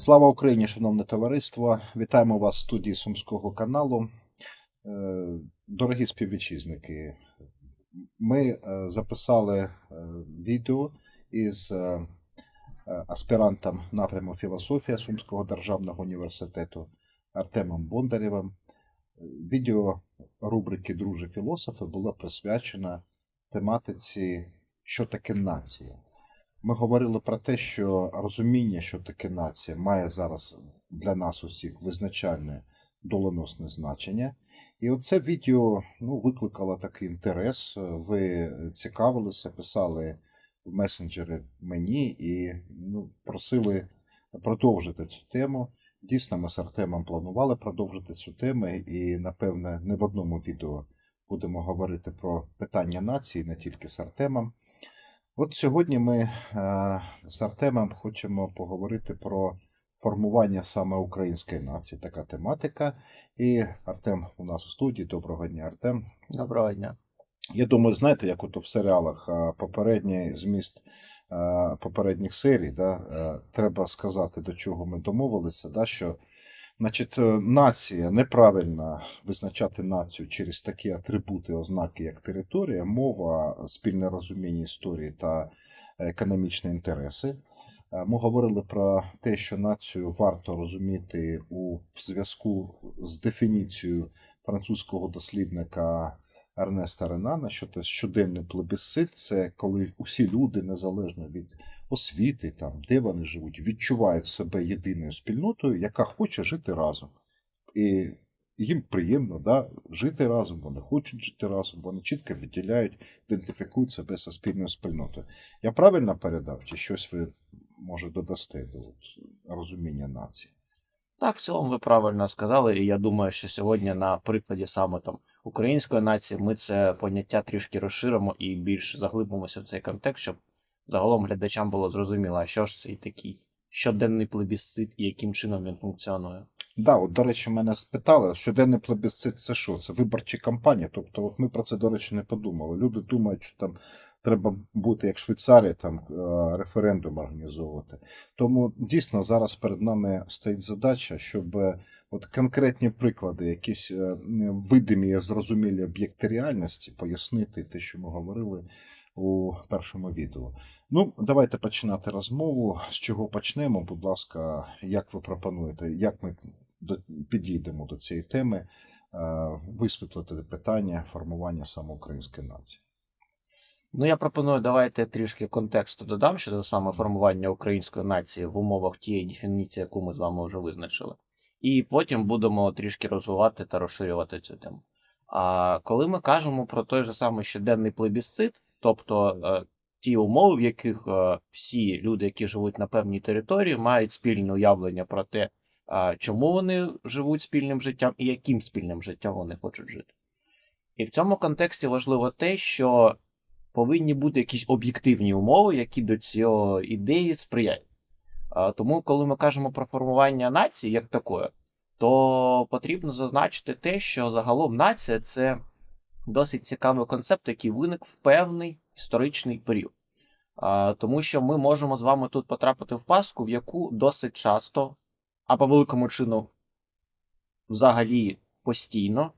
Слава Україні, шановне товариство! Вітаємо вас в студії Сумського каналу. Е, Дорогі співвітчизники, ми е, записали е, відео із аспірантом напряму філософія Сумського державного університету Артемом Бондарєвим. Відео рубрики Друже філософи було присвячено тематиці Що таке нація. Ми говорили про те, що розуміння, що таке нація, має зараз для нас усіх визначальне доленосне значення. І оце відео ну, викликало такий інтерес. Ви цікавилися, писали в месенджери мені і ну, просили продовжити цю тему. Дійсно, ми з Артемом планували продовжити цю тему, і, напевне, не в одному відео будемо говорити про питання нації, не тільки з Артемом. От сьогодні ми е, з Артемом хочемо поговорити про формування саме української нації. Така тематика. І Артем у нас в студії. Доброго дня, Артем. Доброго дня. Я думаю, знаєте, як от в серіалах е, попередній зміст е, попередніх серій, да, треба сказати, до чого ми домовилися, да, що значить, е, нація неправильно визначати націю через такі атрибути, ознаки, як територія, мова, спільне розуміння історії та економічні інтереси. Е, Ми говорили про те, що націю варто розуміти у зв'язку з дефініцією французького дослідника Ернеста Ренана, що це щоденний плебісцит, це коли усі люди, незалежно від освіти, там, де вони живуть, відчувають себе єдиною спільнотою, яка хоче жити разом. І їм приємно да, жити разом, вони хочуть жити разом, вони чітко відділяють, ідентифікують себе зі спільною спільнотою. Я правильно передав, чи щось ви може додасте до розуміння нації? Так, в цілому ви правильно сказали, і я думаю, що сьогодні на прикладі саме там української нації ми це поняття трішки розширимо і більш заглибимося в цей контекст, щоб загалом глядачам було зрозуміло, що ж це і такий щоденний плебісцит і яким чином він функціонує. Да, от, до речі, мене спитали, щоденний плебісцит це що? Це виборчі кампанії. Тобто, от ми про це, до речі, не подумали. Люди думають, що там треба бути як Швейцарія, там е, референдум організовувати. Тому дійсно зараз перед нами стоїть задача, щоб от конкретні приклади, якісь е, видимі, зрозумілі об'єкти реальності, пояснити те, що ми говорили у першому відео. Ну, давайте починати розмову. З чого почнемо? Будь ласка, як ви пропонуєте, як ми підійдемо до цієї теми, е, висвітлити питання формування самоукраїнської нації? Ну, я пропоную, давайте трішки контексту додам щодо саме формування української нації в умовах тієї дефініції, яку ми з вами вже визначили. І потім будемо трішки розвивати та розширювати цю тему. А коли ми кажемо про той же самий щоденний плебісцит, тобто е, ті умови, в яких е, всі люди, які живуть на певній території, мають спільне уявлення про те, чому вони живуть спільним життям і яким спільним життям вони хочуть жити. І в цьому контексті важливо те, що повинні бути якісь об'єктивні умови, які до цієї ідеї сприяють. А, Тому, коли ми кажемо про формування нації як такої, то потрібно зазначити те, що загалом нація це досить цікавий концепт, який виник в певний історичний період. Тому що ми можемо з вами тут потрапити в пастку, в яку досить часто, а по великому чину, взагалі постійно,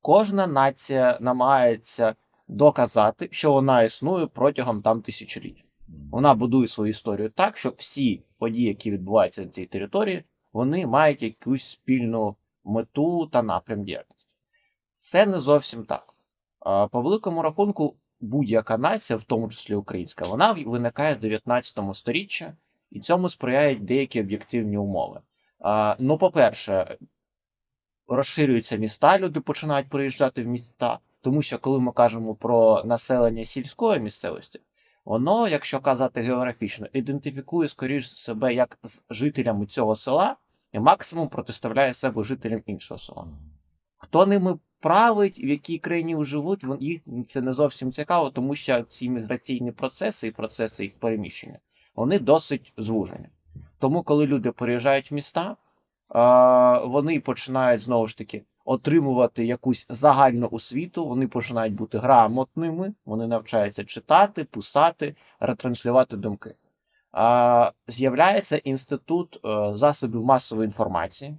кожна нація намагається доказати, що вона існує протягом там тисячоліть. Вона будує свою історію так, що всі події, які відбуваються на цій території, вони мають якусь спільну мету та напрям діяльності. Це не зовсім так. По великому рахунку, будь-яка нація, в тому числі українська, вона виникає в 19 сторіччі, і цьому сприяють деякі об'єктивні умови. Ну, по-перше, розширюються міста, люди починають приїжджати в міста. Тому що коли ми кажемо про населення сільської місцевості, воно, якщо казати географічно, ідентифікує скоріш себе як з жителями цього села і максимум протиставляє себе жителям іншого села. Хто ними править, в якій країні живуть, їх це не зовсім цікаво, тому що ці міграційні процеси і процеси їх переміщення вони досить звужені. Тому, коли люди переїжджають в міста, вони починають знову ж таки отримувати якусь загальну освіту, вони починають бути грамотними, вони навчаються читати, писати, ретранслювати думки. з'являється інститут е, засобів масової інформації,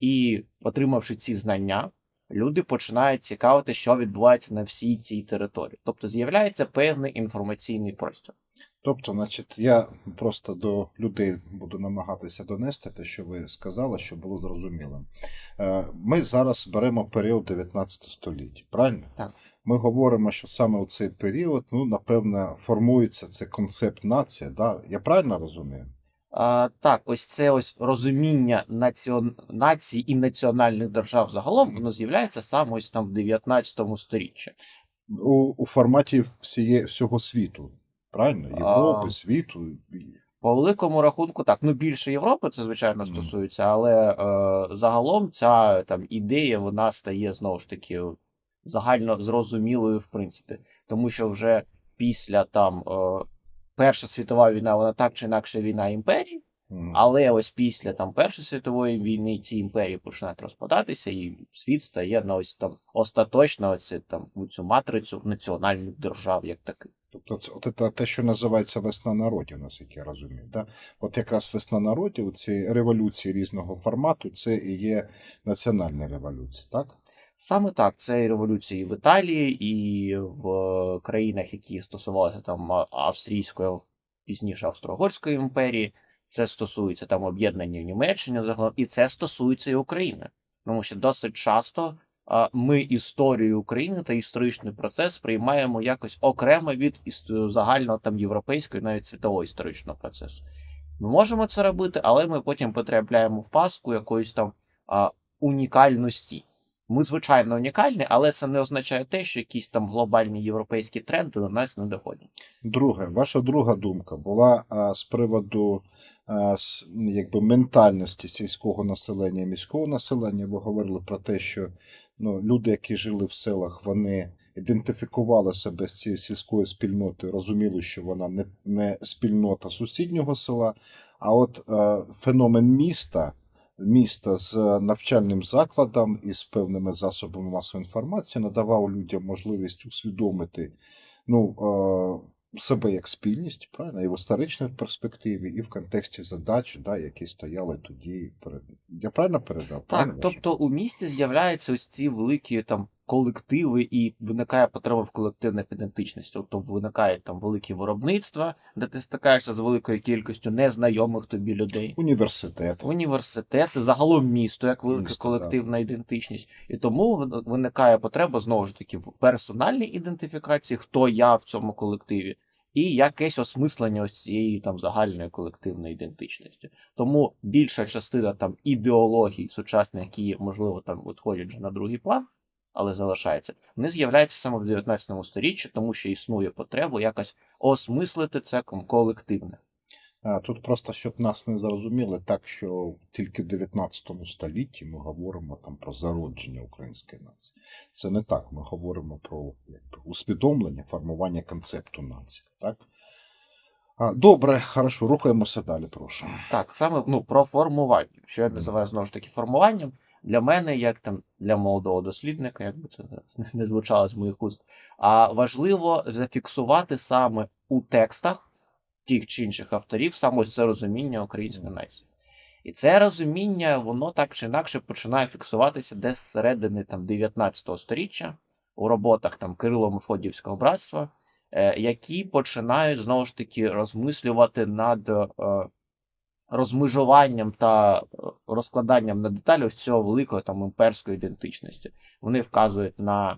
і, отримавши ці знання, люди починають цікавити, що відбувається на всій цій території. Тобто з'являється певний інформаційний простір. Тобто, значить, я просто до людей буду намагатися донести те, що ви сказали, щоб було зрозуміло. Е, Ми зараз беремо період 19 століття, правильно? Так. Ми говоримо, що саме у цей період, ну, напевно, формується цей концепт нація. Да? Я правильно розумію? А, так, ось це ось розуміння націон... націй і національних держав загалом, воно з'являється саме ось там в 19 сторіччі. У, у форматі всіє, всього світу. Правильно? Європи, А. світу. По великому рахунку, так, ну більше Європи це звичайно стосується, але е, загалом ця там ідея вона стає знову ж таки загально зрозумілою, в принципі, тому що вже після там е, Перша світова війна, вона так чи інакше війна імперій, Але ось після там Першої світової війни ці імперії починають розпадатися, і світ стає на ось там остаточно ось там у цю матрицю національних держав, як таких. Тобто це от це те, що називається весна народів, наскільки я розумію. Да? От якраз весна народів, ці революції різного формату, це і є національна революція, так? Саме так, це і революції в Італії, і в країнах, які стосувалися там австрійської, пізніше Австро-Угорської імперії. Це стосується там об'єднання в Німеччині загалом, і це стосується і України. Тому що досить часто а, ми історію України та історичний процес приймаємо якось окремо від загального там європейського, і навіть світового історичного процесу. Ми можемо це робити, але ми потім потрапляємо в паску якоїсь там а, унікальності. Ми, звичайно, унікальні, але це не означає те, що якісь там глобальні європейські тренди до нас не доходять. Друге, ваша друга думка була а, з приводу а, с, якби, ментальності сільського населення і міського населення. Ви говорили про те, що ну, люди, які жили в селах, вони ідентифікували себе з цією сільською спільнотою, розуміли, що вона не, не спільнота сусіднього села. А от е, феномен міста, міста з навчальним закладом і з певними засобами масової інформації надавав людям можливість усвідомити ну, е, себе як спільність, правильно, і в історичній перспективі, і в контексті задач, да, які стояли тоді перед. Я правильно передав? Так, правильно? тобто у місті з'являються ось ці великі там колективи, і виникає потреба в колективних ідентичностях. Тобто виникають там великі виробництва, де ти стикаєшся з великою кількістю незнайомих тобі людей. Університет. Університети, загалом місто як велика Місто, колективна ідентичність, і тому виникає потреба знову ж таки в персональній ідентифікації, хто я в цьому колективі, і якесь осмислення ось цієї там загальної колективної ідентичності. Тому більша частина там ідеологій сучасних, які можливо там відходять вже на другий план, але залишаються, вони з'являються саме в 19 сторіччі, тому що існує потреба якось осмислити це колективне. Тут просто, щоб нас не зрозуміли, так що тільки в 19 столітті ми говоримо там про зародження української нації. Це не так. Ми говоримо про якби, усвідомлення, формування концепту нації. Так? А, добре, хорошо, рухаємося далі, прошу. Так, саме ну, про формування. Що я називаю знову ж таки формуванням. Для мене, як там для молодого дослідника, як би це не звучало з моїх уст, а важливо зафіксувати саме у текстах тих чи інших авторів саме це розуміння української нації. І це розуміння, воно так чи інакше починає фіксуватися десь з середини там 19 століття у роботах там Кирило Мефодіївського братства, е, які починають знову ж таки розмислювати над е, розмежуванням та е, розкладанням на деталі ось цього великої там імперської ідентичності. Вони вказують на, е,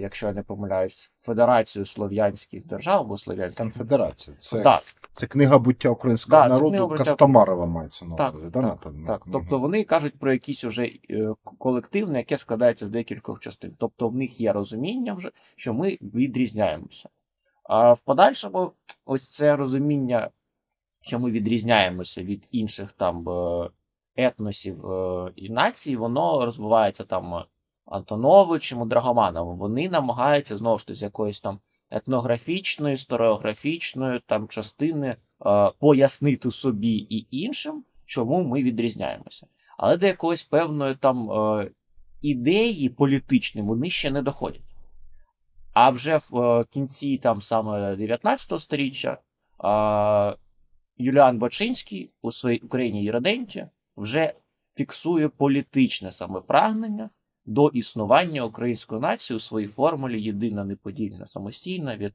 якщо я не помиляюсь, Федерацію Слов'янських держав або Слов'янських. Конфедерація. Це, Так, це книга буття українського це народу буття- Костомарова мається на Так, увазі. да, так, так. Мгм. Тобто вони кажуть про якісь уже е, колективне, яке складається з декількох частин. Тобто в них є розуміння вже, що ми відрізняємося. А в подальшому, ось це розуміння, що ми відрізняємося від інших там е, етносів е, і націй, воно розвивається там е, Антоновичем, і Драгомановим. Вони намагаються знову ж таки з якоїсь там етнографічної, сторіографічної там частини пояснити собі і іншим, чому ми відрізняємося. Але до якоїсь певної там ідеї політичної вони ще не доходять. А вже в кінці там саме 19 століття Юліан Бачинський у своїй Україні Єроденті вже фіксує політичне саме прагнення до існування української нації у своїй формулі єдина неподільна самостійна від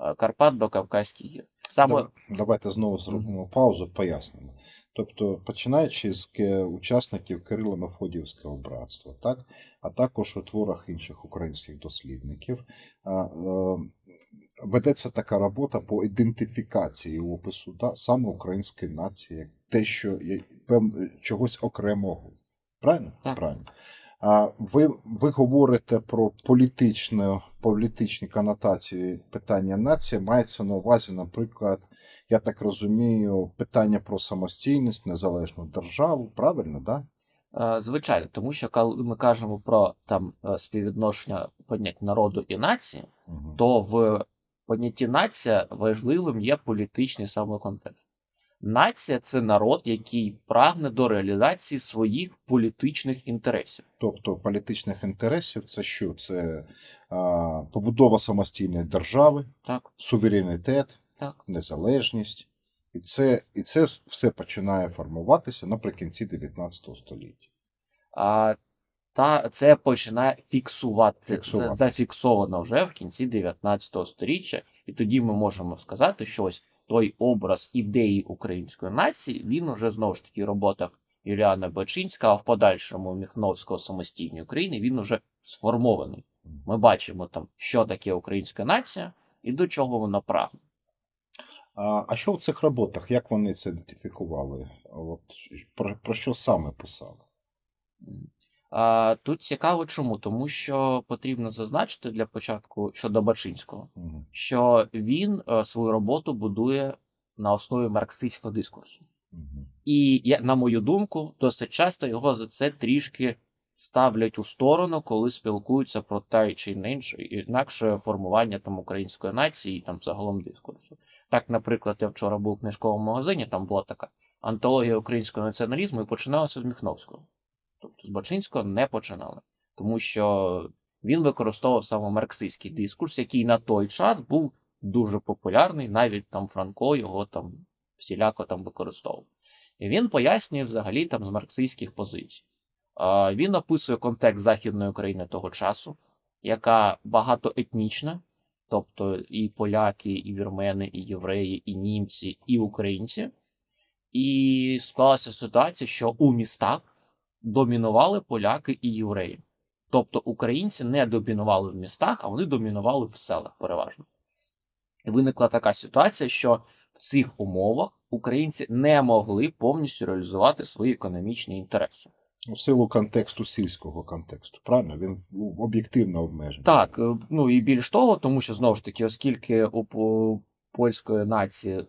е, Карпат до Кавказьких гір. Саме Давайте знову зробимо паузу, пояснимо. Тобто, починаючи з учасників Кирило Мефодіївського братства, так, а також у творах інших українських дослідників, е, ведеться така робота по ідентифікації опису да, саме української нації, як те, що є певно чогось окремого. Правильно? Так. Правильно. А ви, ви говорите про політичну, політичні конотації питання нації, мається на увазі, наприклад, я так розумію, питання про самостійність, незалежну державу, правильно, да? Е, Звичайно, тому що коли ми кажемо про там е, співвідношення понять народу і нації, Угу. то в понятті нація важливим є політичний саме контекст. Нація це народ, який прагне до реалізації своїх політичних інтересів. Тобто політичних інтересів це що? Це а, побудова самостійної держави, Так, суверенітет, так. незалежність. І це, і це все починає формуватися наприкінці 19 століття. А, та це починає фіксувати. Це, це зафіксовано вже в кінці 19 століття, і тоді ми можемо сказати, що ось той образ ідеї української нації, він уже знову ж таки в роботах Юліана Бачинська, а в подальшому Міхновського самостійної України він уже сформований. Ми бачимо там, що таке українська нація і до чого вона прагне. А, а що в цих роботах? Як вони це ідентифікували? От, про, про що саме писали? Тут цікаво чому, тому що потрібно зазначити для початку щодо Бачинського. Мгм. що він е, свою роботу будує на основі марксистського дискурсу. Мгм. І, на мою думку, досить часто його за це трішки ставлять у сторону, коли спілкуються про те чи інше, інакше формування там української нації і там загалом дискурсу. Так, наприклад, я вчора був у книжковому магазині, там була така антологія українського націоналізму і починалася з Міхновського. Тобто з Бачинського не починали, тому що він використовував саме марксистський дискурс, який на той час був дуже популярний, навіть там Франко його там всіляко там використовував. І він пояснює взагалі там з марксистських позицій. Він описує контекст Західної України того часу, яка багатоетнічна, тобто і поляки, і вірмени, і євреї, і німці, і українці. І склалася ситуація, що у містах домінували поляки і євреї. Тобто українці не домінували в містах, а вони домінували в селах переважно. І виникла така ситуація, що в цих умовах українці не могли повністю реалізувати свої економічні інтереси. У силу контексту сільського контексту, правильно? Він був об'єктивно обмежений. Так, е, ну і більш того, тому що знову ж таки, оскільки польської нації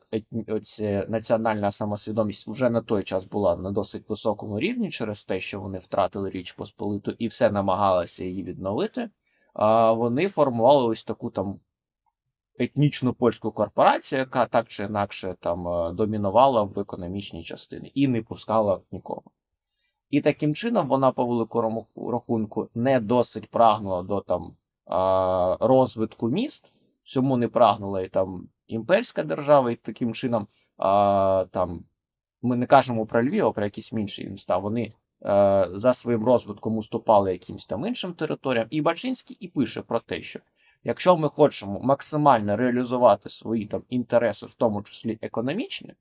оці, національна самосвідомість вже на той час була на досить високому рівні через те, що вони втратили Річ Посполиту і все намагалися її відновити, а вони формували ось таку там етнічну польську корпорацію, яка так чи інакше там е, домінувала в економічній частині і не пускала нікого. І таким чином вона по великому рахунку не досить прагнула до там розвитку міст, цьому не прагнула і там імперська держава, і таким чином а, там ми не кажемо про Львів, а про якісь інші міста. Вони е, за своїм розвитком уступали якимсь там іншим територіям. І Бачинський і пише про те, що якщо ми хочемо максимально реалізувати свої там інтереси, в тому числі економічні,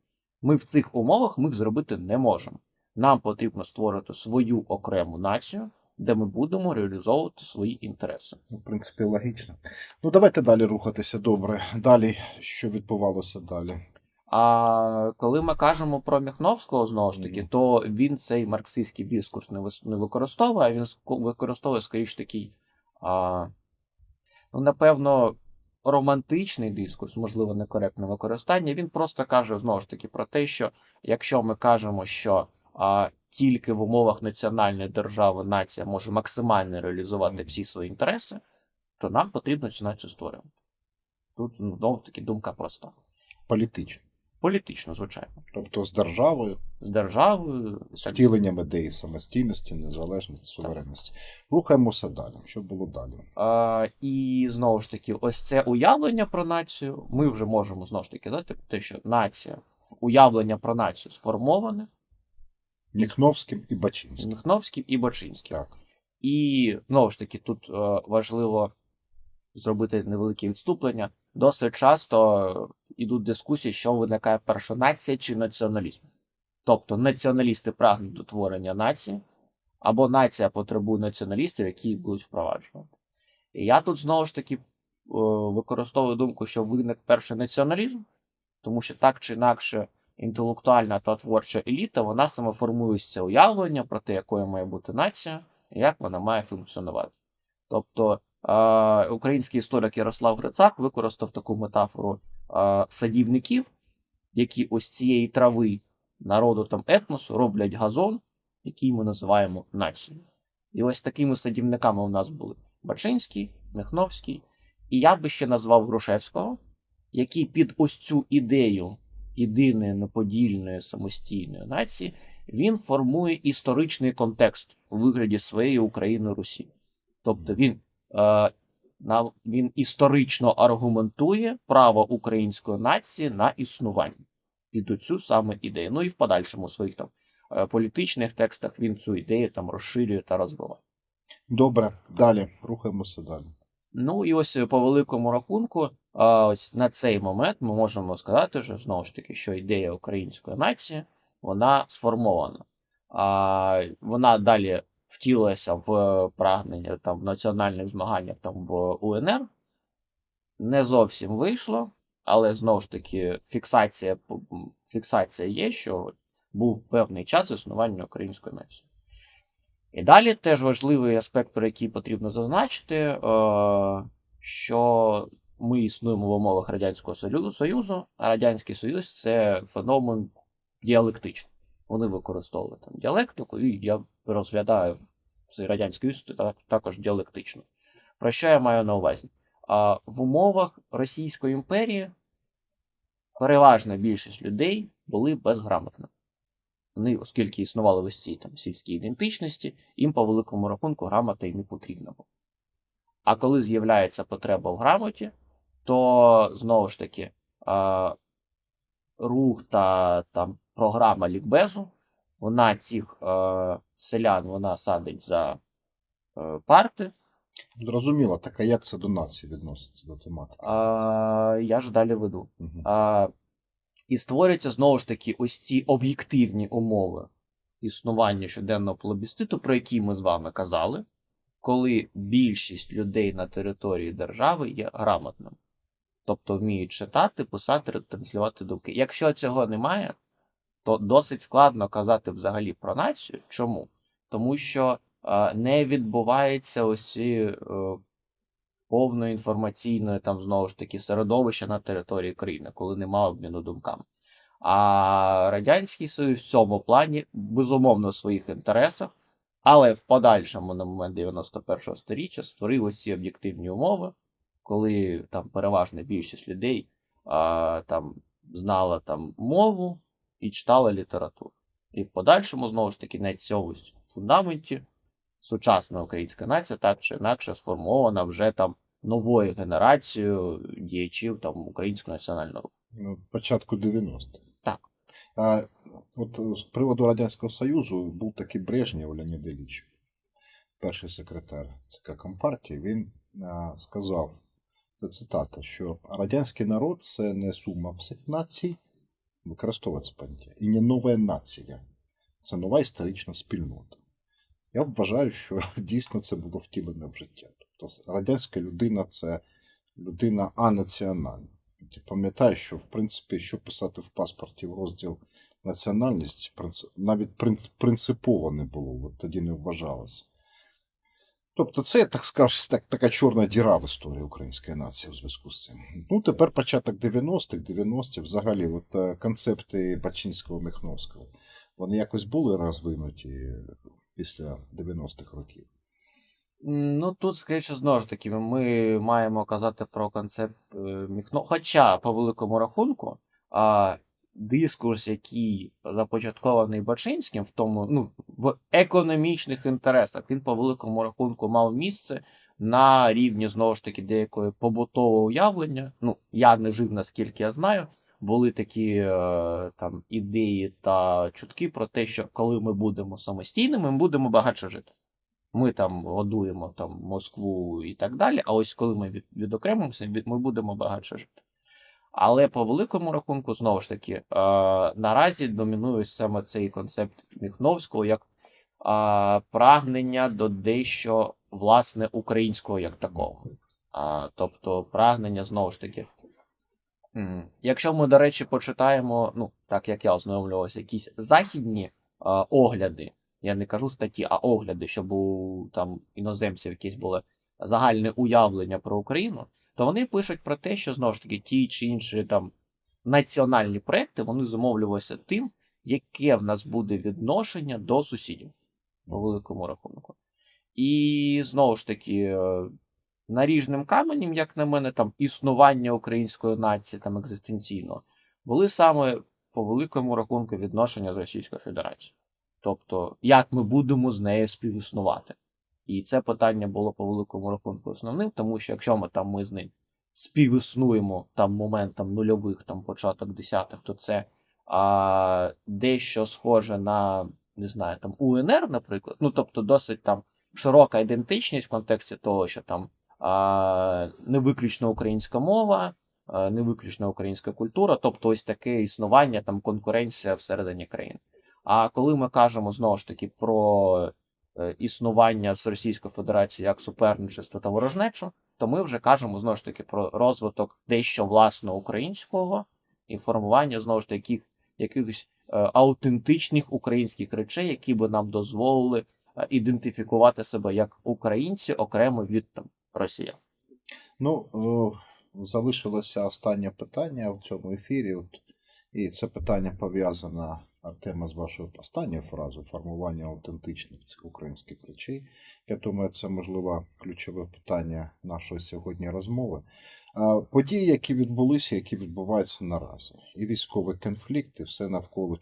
ми в цих умовах їх зробити не можемо. Нам потрібно створити свою окрему націю, де ми будемо реалізовувати свої інтереси. Ну, В принципі, логічно. Ну, давайте далі рухатися. Добре. Далі, що відбувалося далі? А коли ми кажемо про Міхновського знову ж таки, Мгм. то він цей марксистський дискурс не використовує, а він використовує скоріш такий, а, ну, напевно, романтичний дискурс, можливо, некоректне використання. Він просто каже знову ж таки про те, що якщо ми кажемо, що а, тільки в умовах національної держави нація може максимально реалізувати всі свої інтереси, то нам потрібно цю націю створювати. Тут ну, знову таки думка проста. Політично. Політично, звичайно. Тобто з державою, З державою. з так, втіленням ідеї самостійності, незалежності, суверенності. Рухаємося далі. Що було далі? А, і знову ж таки, ось це уявлення про націю. Ми вже можемо знову ж таки дати те, що нація уявлення про націю сформоване Міхновським і Бачинським. Міхновським і Бачинським. Так. І знову ж таки, тут е, важливо зробити невелике відступлення. Досить часто йдуть дискусії, що виникає перша нація чи націоналізм. Тобто націоналісти прагнуть до творення нації, або нація потребує націоналістів, які будуть впроваджувати. І я тут знову ж таки е, використовую думку, що виник перший націоналізм, тому що так чи інакше інтелектуальна та творча еліта, вона саме формує це уявлення про те, якою має бути нація і як вона має функціонувати. Тобто е, український історик Ярослав Грицак використав таку метафору е, садівників, які ось цієї трави народу там етносу роблять газон, який ми називаємо нацією. І ось такими садівниками у нас були Бачинський, Михновський, і я би ще назвав Грушевського, який під ось цю ідею єдиної неподільної самостійної нації він формує історичний контекст у вигляді своєї України Русі. Тобто він, е, на, він історично аргументує право української нації на існування під цю саме ідею. Ну і в подальшому своїх там е, політичних текстах він цю ідею там розширює та розвиває. Добре, далі. Рухаємося далі. Ну і ось е, по великому рахунку, а, ось на цей момент ми можемо сказати, що знову ж таки, що ідея української нації вона сформована. А, Вона далі втілилася в прагнення там в національних змаганнях там в УНР. Не зовсім вийшло, але знову ж таки фіксація, фіксація є, що був певний час існування української нації. І далі теж важливий аспект, про який потрібно зазначити, е, що ми існуємо в умовах Радянського Союзу, а Радянський Союз це феномен діалектичний. Вони використовували там діалектику, і я розглядаю цей Радянський Союз так- також діалектично. Про що я маю на увазі? А в умовах Російської імперії переважна більшість людей були безграмотними. Вони, оскільки існували ось ці там сільські ідентичності, їм по великому рахунку грамота й не потрібна була. А коли з'являється потреба в грамоті, то знову ж таки е, рух та там програма лікбезу, вона цих е, селян вона садить за е, парти. Зрозуміло, так а як це до нації відноситься до тематики? А, я ж далі веду. Мгм. А, і створюються знову ж таки ось ці об'єктивні умови існування щоденного плебісциту, про які ми з вами казали, коли більшість людей на території держави є грамотними. Тобто вміють читати, писати, ретранслювати думки. Якщо цього немає, то досить складно казати взагалі про націю. Чому? Тому що е, не відбувається ось е, повної інформаційної там знову ж таки середовища на території країни, коли немає обміну думками. А Радянський Союз в цьому плані безумовно в своїх інтересах, але в подальшому на момент 91-го сторіччя створив ці об'єктивні умови, коли там переважна більшість людей а, там знала там мову і читала літературу. І в подальшому, знову ж таки, на цьому фундаменті сучасна українська нація так чи інакше сформована вже там новою генерацією діячів там українського національного руху. Ну, Початку 90-х. Так. А, от е, з приводу Радянського Союзу був такий Брежнєв Леонід Ілліч, перший секретар ЦК Компартії, він а, сказав, це цитата, що радянський народ це не сума всіх націй, використовується поняття, і не нова нація, це нова історична спільнота. Я вважаю, що дійсно це було втілене в життя. Тобто радянська людина це людина анаціональна. Ти пам'ятаєш, що в принципі, що писати в паспорті в розділ національність, навіть принципово не було, от тоді не вважалося. Тобто, це, так скажеш, так, така чорна діра в історії української нації у зв'язку з цим. Ну, тепер початок 90-х, 90-ті, взагалі, от е, концепти Бачинського Михновського, вони якось були розвинуті після 90-х років. Ну тут, скоріше, знову ж таки, ми маємо казати про концепт е, Міхно. Хоча, по великому рахунку, дискурс, який започаткований Бачинським, в тому, ну, в економічних інтересах, він по великому рахунку мав місце на рівні, знову ж таки, деякої побутового уявлення. Ну, я не жив, наскільки я знаю. були такі е, там ідеї та чутки про те, що коли ми будемо самостійними, ми будемо багатше жити. Ми там годуємо там Москву і так далі. А ось коли ми від, відокремимося, ми будемо багатше жити. Але по великому рахунку, знову ж таки, е, наразі домінує саме цей концепт Міхновського як е, прагнення до дещо власне українського як такого. А, тобто прагнення знову ж таки. Якщо ми, до речі, почитаємо, ну, так як я ознайомлювався, якісь західні огляди, я не кажу статті, а огляди, щоб у там іноземців якесь було загальне уявлення про Україну, то вони пишуть про те, що знову ж таки ті чи інші там національні проекти вони зумовлювалися тим, яке в нас буде відношення до сусідів по великому рахунку. І знову ж таки, е, наріжним каменем, як на мене, там існування української нації там екзистенційно, були саме по великому рахунку відношення з Російською Федерацією. Тобто, як ми будемо з нею співіснувати. І це питання було по великому рахунку основним, тому що якщо ми там ми з ним співіснуємо там моментом нульових, там початок десятих, то це а, дещо схоже на не знаю, там УНР, наприклад. Ну тобто досить там широка ідентичність в контексті того, що там а, не виключно українська мова, а, не виключно українська культура, тобто ось таке існування, там конкуренція всередині країн. А коли ми кажемо знову ж таки про існування з Російською Федерацією як суперничество та ворожнечу, то ми вже кажемо знову ж таки про розвиток дещо власно українського і формування знову ж таки якихось е, аутентичних українських речей, які би нам дозволили е, ідентифікувати себе як українці окремо від там росіян. Ну, залишилося останнє питання в цьому ефірі. І це питання пов'язане, Артема, з вашою останньою фразою формування автентичних цих українських речей. Я думаю, це можливо ключове питання нашої сьогодні розмови. Події, які відбулися, які відбуваються наразі, і військовий конфлікт, і все навколо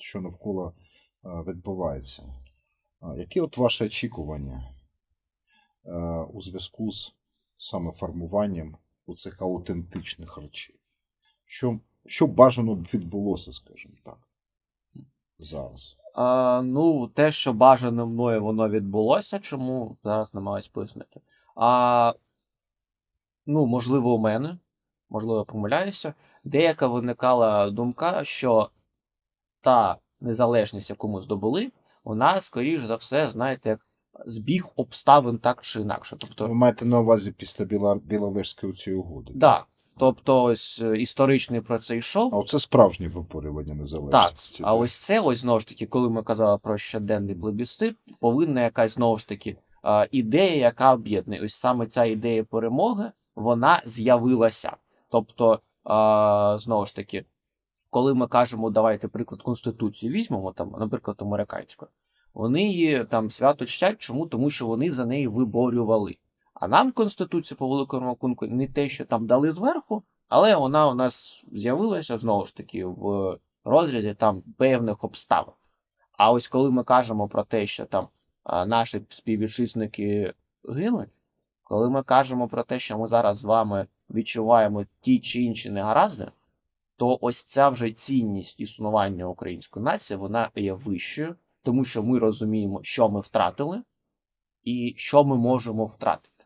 що навколо відбувається. Які от ваші очікування у зв'язку з саме формуванням оцих аутентичних речей? Що, що бажано відбулося, скажімо так, зараз? А, ну, те, що бажано мною, воно відбулося, чому зараз намагаюсь пояснити. А, ну, можливо, у мене, можливо, я помиляюся, деяка виникала думка, що та незалежність, яку ми здобули, вона, скоріш за все, знаєте, як збіг обставин так чи інакше. Тобто, Ви маєте на увазі після Біла, Біловежської цієї угоди? да, тобто ось е, історичний про це А йшов. оце справжнє випорювання незалежності. А ось це, ось знову ж таки, коли ми казали про щоденний плебісцит, повинна якась знову ж таки ідея, яка об'єднує. Ось саме ця ідея перемоги, вона з'явилася. Тобто, знову ж таки, коли ми кажемо, давайте приклад Конституції візьмемо, там, наприклад, американську, вони її там свято чтять. Чому? Тому що вони за неї виборювали. А нам Конституцію по великому рахунку не те, що там дали зверху, але вона у нас з'явилася знову ж таки в розряді там певних обставин. А ось коли ми кажемо про те, що там наші співвітчизники гинуть, коли ми кажемо про те, що ми зараз з вами відчуваємо ті чи інші негаразди, то ось ця вже цінність існування української нації, вона є вищою, тому що ми розуміємо, що ми втратили, і що ми можемо втратити.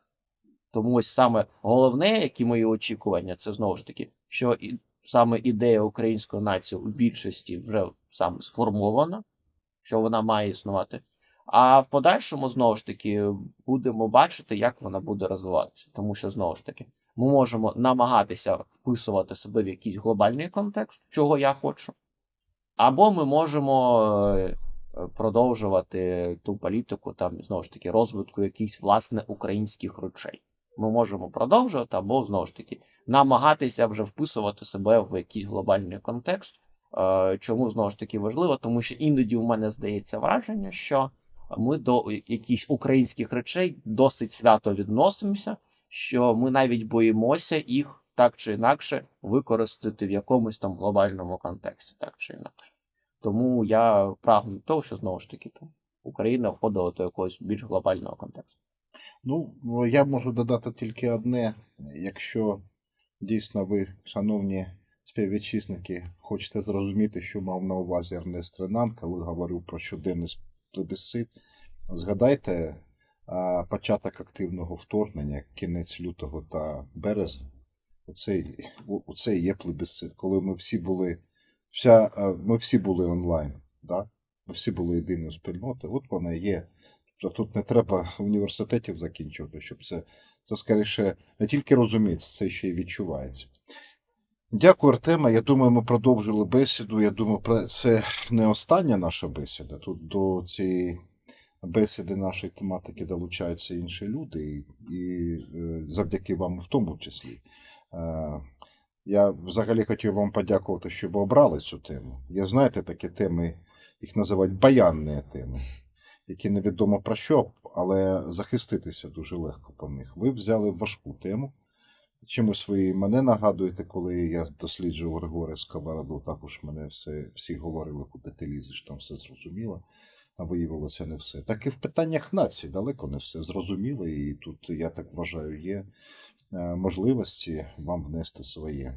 Тому ось саме головне, які мої очікування, це знову ж таки, що і саме ідея української нації у більшості вже саме сформована, що вона має існувати. А в подальшому, знову ж таки, будемо бачити, як вона буде розвиватися. Тому що, знову ж таки, ми можемо намагатися вписувати себе в якийсь глобальний контекст, чого я хочу. Або ми можемо е, продовжувати ту політику, там, знову ж таки, розвитку якихось власне українських речей. Ми можемо продовжувати, або знову ж таки намагатися вже вписувати себе в якийсь глобальний контекст. Е, Чому знову ж таки важливо? Тому що іноді у мене здається враження, що ми до якихось українських речей досить свято відносимося, що ми навіть боїмося їх так чи інакше використати в якомусь там глобальному контексті, так чи інакше. Тому я прагну того, що знову ж таки там Україна входила до якогось більш глобального контексту. Ну, я можу додати тільки одне. Якщо дійсно ви, шановні співвітчизники, хочете зрозуміти, що мав на увазі Ернест Ренан, коли говорив про щоденний плебісцит, згадайте початок активного вторгнення, кінець лютого та березня. Оце, оце є плебісцит, коли ми всі були, вся, ми всі були онлайн. Да? Ми всі були єдиною спільнотою. От вона є. Тобто тут не треба університетів закінчувати, щоб це, це скоріше не тільки розуміти, це ще й відчувається. Дякую, Артема. Я думаю, ми продовжили бесіду. Я думаю, це не остання наша бесіда. Тут до цієї бесіди нашої тематики долучаються інші люди, і, е, завдяки вам в тому числі. Е, Я взагалі хотів вам подякувати, що ви обрали цю тему. Я знаєте, такі теми, їх називають баянні теми, які невідомо про що, але захиститися дуже легко по них. Ви взяли важку тему. Чимось ви мене нагадуєте, коли я досліджував Григорія Сковороду, також мене все, всі говорили, куди ти лізеш, там все зрозуміло, а виявилося не все. Так і в питаннях нації далеко не все зрозуміло, і тут, я так вважаю, є е, можливості вам внести своє.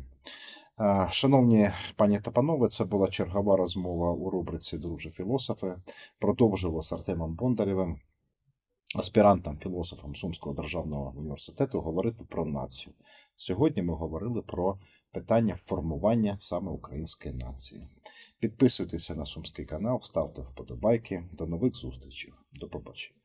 Шановні пані та панове, це була чергова розмова у рубриці Друже філософи. Продовжувала з Артемом Бондарєвим, аспірантом, філософом Сумського державного університету, говорити про націю. Сьогодні ми говорили про питання формування саме української нації. Підписуйтеся на Сумський канал, ставте вподобайки. До нових зустрічей. До побачення.